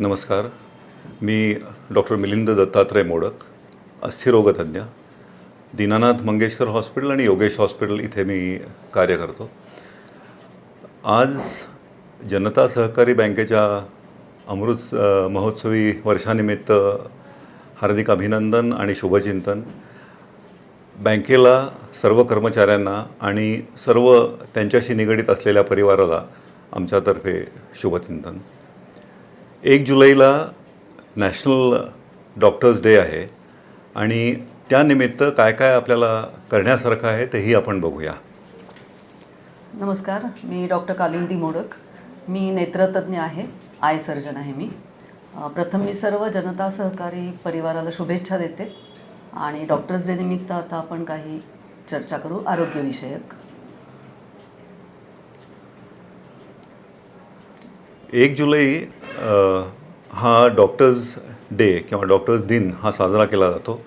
नमस्कार. मी डॉक्टर मिलिंद दत्तात्रय मोडक अस्थिरोगतज्ञ. दीनानाथ मंगेशकर हॉस्पिटल आणि योगेश हॉस्पिटल इथे मी कार्य करतो. आज जनता सहकारी बँकेच्या अमृत महोत्सवी वर्षानिमित्त हार्दिक अभिनंदन आणि शुभचिंतन. बँकेला सर्व कर्मचाऱ्यांना आणि सर्व त्यांच्याशी निगडीत असलेल्या परिवाराला आमच्यातर्फे शुभचिंतन. एक जुलैला नॅशनल डॉक्टर्स डे आहे आणि त्यानिमित्त काय काय आपल्याला करण्यासारखं आहे तेही आपण बघूया. नमस्कार मी डॉक्टर कालिंदी मोडक. मी नेत्रतज्ञ आहे आय सर्जन आहे मी. प्रथम मी सर्व जनता सहकारी परिवाराला शुभेच्छा देते आणि डॉक्टर्स डे निमित्त आता आपण काही चर्चा करू आरोग्यविषयक. एक जुलै हा डॉक्टर्स डे किंवा डॉक्टर्स दिन हा साजरा केला जातो.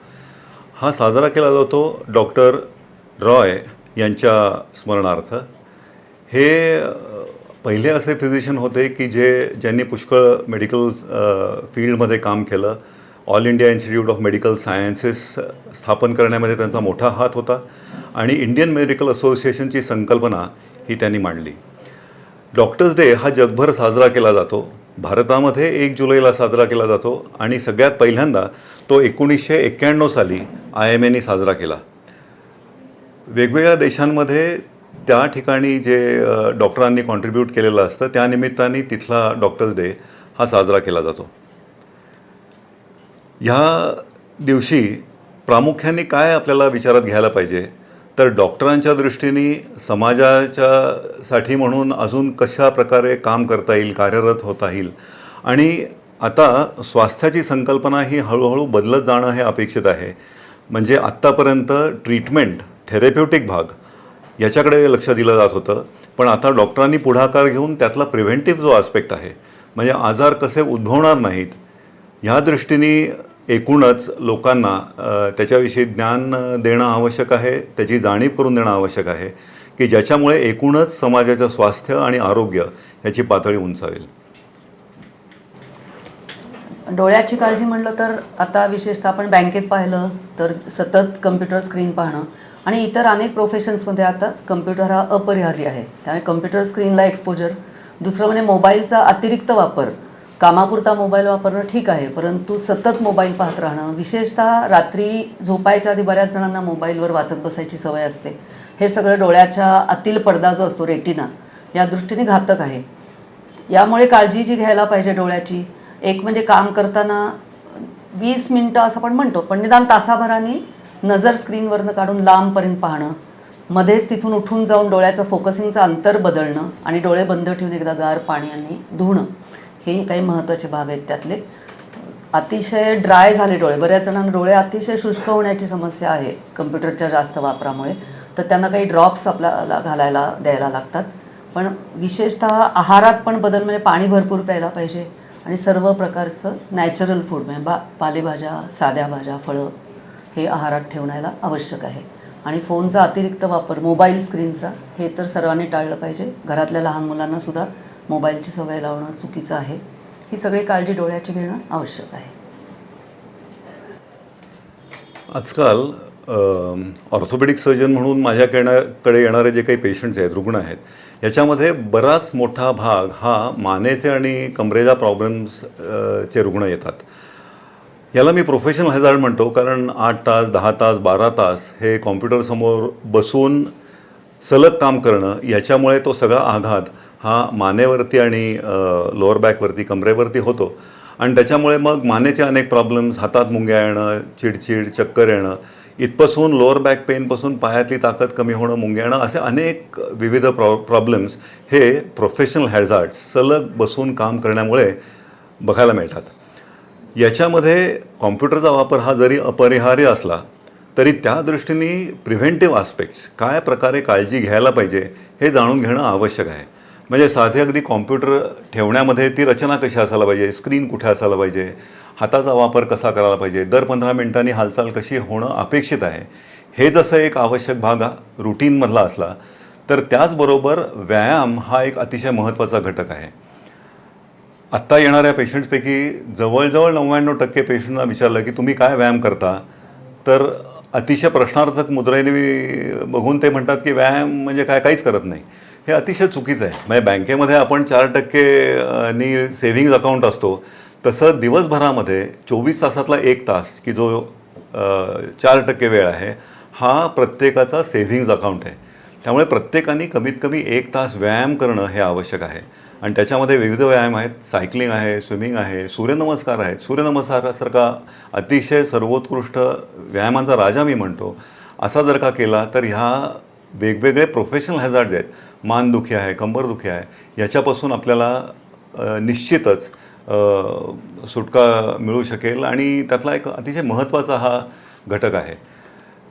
हा साजरा केला जातो डॉक्टर रॉय यांच्या स्मरणार्थ. हे पहिले असे फिजिशियन होते की जे ज्यांनी पुष्कळ मेडिकल फील्डमध्ये काम केलं. All India institute of medical sciences स्थापन करण्यामध्ये त्यांचा मोठा हात होता आणि इंडियन मेडिकल असोसिएशनची संकल्पना ही त्यांनी मांडली. डॉक्टर्स डे हा जगभर साजरा केला जातो. भारतामध्ये एक जुलैला साजरा केला जातो आणि सगळ्यात पहिल्यांदा तो एकोणीसशे एक्क्याण्णव साली आय एम एने साजरा केला. वेगवेगळ्या देशांमध्ये त्या ठिकाणी जे डॉक्टरांनी कॉन्ट्रीब्यूट केलेलं असतं त्या निमित्ताने तिथला डॉक्टर्स डे हा साजरा केला जातो. ह्या दिवशी प्रामुख्याने काय आपल्याला विचारात घ्यायला पाहिजे? तर डॉक्टरांच्या दृष्टीने समाजाच्या साठी म्हणून अजून कशा प्रकारे काम करता येईल कार्यरत होता येईल? आणि आता स्वास्थ्याची संकल्पना ही हळूहळू बदलत जाणं हे अपेक्षित आहे. म्हणजे आत्तापर्यंत ट्रीटमेंट थेरप्युटिक भाग याच्याकडे लक्ष दिलं जात होतं. पण आता डॉक्टरांनी पुढाकार घेऊन त्यातला प्रिव्हेंटिव्ह जो आस्पेक्ट आहे म्हणजे आजार कसे उद्भवणार नाहीत ह्या दृष्टीने एकूणच लोकांना त्याच्याविषयी ज्ञान देणं आवश्यक आहे त्याची जाणीव करून देणं आवश्यक आहे की ज्याच्यामुळे एकूणच समाजाचं स्वास्थ्य आणि आरोग्य याची पातळी उंचावेल. डोळ्याची काळजी म्हटलं तर आता विशेषतः आपण बँकेत पाहिलं तर सतत कम्प्युटर स्क्रीन पाहणं आणि इतर अनेक प्रोफेशन्समध्ये आता कम्प्युटर हा अपरिहार्य आहे. त्यामुळे कम्प्युटर स्क्रीनला एक्सपोजर दुसरं म्हणजे मोबाईलचा अतिरिक्त वापर कामापुरता मोबाईल वापरणं ठीक आहे परंतु सतत मोबाईल पाहत राहणं विशेषतः रात्री झोपायच्या आधी बऱ्याच जणांना मोबाईलवर वाचत बसायची सवय असते. हे सगळं डोळ्याच्या आतील पडदा जो असतो रेटिना या दृष्टीने घातक आहे. यामुळे काळजी जी घ्यायला पाहिजे डोळ्याची एक म्हणजे काम करताना वीस मिनटं असं आपण म्हणतो पण निदान तासाभराने नजर स्क्रीनवरनं काढून लांबपर्यंत पाहणं मध्येच तिथून उठून जाऊन डोळ्याचं फोकसिंगचं अंतर बदलणं आणि डोळे बंद ठेवून एकदा गार पाण्याने धुणं हे काही महत्त्वाचे भाग आहेत त्यातले. अतिशय ड्राय झाले डोळे. बऱ्याच जणांना डोळे अतिशय शुष्क होण्याची समस्या आहे कम्प्युटरच्या जास्त वापरामुळे. तर त्यांना काही ड्रॉप्स आपल्याला घालायला द्यायला लागतात. पण विशेषतः आहारात पण बदल म्हणजे पाणी भरपूर प्यायला पाहिजे. आणि सर्व प्रकारचं नॅचरल फूड म्हणजे बा पालेभाज्या साध्या भाज्या फळं हे आहारात ठेवण्याला आवश्यक आहे. आणि फोनचा अतिरिक्त वापर मोबाईल स्क्रीनचा हे तर सर्वांनी टाळलं पाहिजे. घरातल्या लहान मुलांनासुद्धा मोबाईलची सवय लावणं चुकीचं आहे. ही सगळी काळजी डोळ्याची घेणं आवश्यक आहे. आजकाल ऑर्थोपेडिक सर्जन म्हणून माझ्याकडे येणारे जे काही पेशंट्स आहेत रुग्ण आहेत याच्यामध्ये बराच मोठा भाग हा मानेचे आणि कमरेच्या प्रॉब्लेम्स चे रुग्ण येतात. याला मी प्रोफेशनल हॅझार्ड म्हणतो कारण आठ तास दहा तास बारा तास हे कॉम्प्युटरसमोर बसून सलग काम करणं याच्यामुळे तो सगळा आघात हा मानेवरती आणि लोअर बॅकवरती कमरेवरती होतो. आणि त्याच्यामुळे मग मानेचे अनेक प्रॉब्लेम्स हातात मुंग्या येणं चिडचिड चक्कर येणं इथपासून लोअर बॅक पेनपासून पायातली ताकद कमी होणं मुंग्या येणं असे अनेक विविध प्रॉ प्रॉब्लेम्स हे प्रोफेशनल हॅझार्ड्स सलग बसून काम करण्यामुळे बघायला मिळतात. याच्यामध्ये कॉम्प्युटरचा वापर हा जरी अपरिहार्य असला तरी त्या दृष्टीने प्रिव्हेंटिव्ह आस्पेक्ट्स काय प्रकारे काळजी घ्यायला पाहिजे हे जाणून घेणं आवश्यक आहे. म्हणजे साधे अगदी कॉम्प्युटर ठेवण्यामध्ये ती रचना कशी असायला पाहिजे? स्क्रीन कुठे असायला पाहिजे? हाताचा वापर कसा करायला पाहिजे? दर पंधरा मिनिटांनी हालचाल कशी होणं अपेक्षित आहे? हे जसं एक आवश्यक भाग रुटीनमधला असला तर त्याचबरोबर व्यायाम हा एक अतिशय महत्त्वाचा घटक आहे. आत्ता येणाऱ्या पेशंट्सपैकी जवळजवळ नव्याण्णव टक्के पेशंटना विचारलं की तुम्ही काय व्यायाम करता? तर अतिशय प्रश्नार्थक मुद्रेने बघून ते म्हणतात की व्यायाम म्हणजे काय? काहीच करत नाही. हे अतिशय चुकीचं आहे. म्हणजे बँकेमध्ये आपण चार टक्के नी सेव्हिंग्ज अकाउंट असतो. तसं दिवसभरामध्ये चोवीस तासातला एक तास की जो चार टक्के वेळ आहे हा प्रत्येकाचा सेव्हिंग्ज अकाउंट आहे. त्यामुळे प्रत्येकाने कमीत कमी एक तास व्यायाम करणं हे आवश्यक आहे. आणि त्याच्यामध्ये विविध व्यायाम आहेत. सायकलिंग आहे स्विमिंग आहे सूर्यनमस्कार आहेत. सूर्यनमस्कारासारखा अतिशय सर्वोत्कृष्ट व्यायामांचा राजा मी म्हणतो. असा जर का केला तर ह्या वेगवेगळे प्रोफेशनल हॅझार्ड आहेत. मानदुखी आहे कंबरदुखी आहे याच्यापासून आपल्याला निश्चितच सुटका मिळू शकेल आणि त्यातला एक अतिशय महत्त्वाचा हा घटक आहे.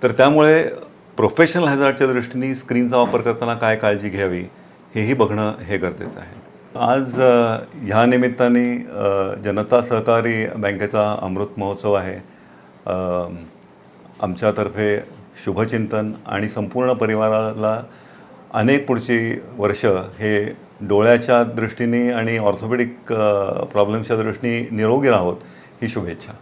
तर त्यामुळे प्रोफेशनल हॅझार्डच्या दृष्टीने स्क्रीनचा वापर करताना काय काळजी घ्यावी हेही बघणं हे गरजेचं आहे. आज ह्या निमित्ताने जनता सहकारी बँकेचा अमृत महोत्सव आहे. आमच्यातर्फे शुभचिंतन आणि संपूर्ण परिवाराला अनेक पुढची वर्ष हे डोळ्याच्या दृष्टीने आणि ऑर्थोपेडिक प्रॉब्लेम्सच्या दृष्टीने निरोगी राहोत ही शुभेच्छा.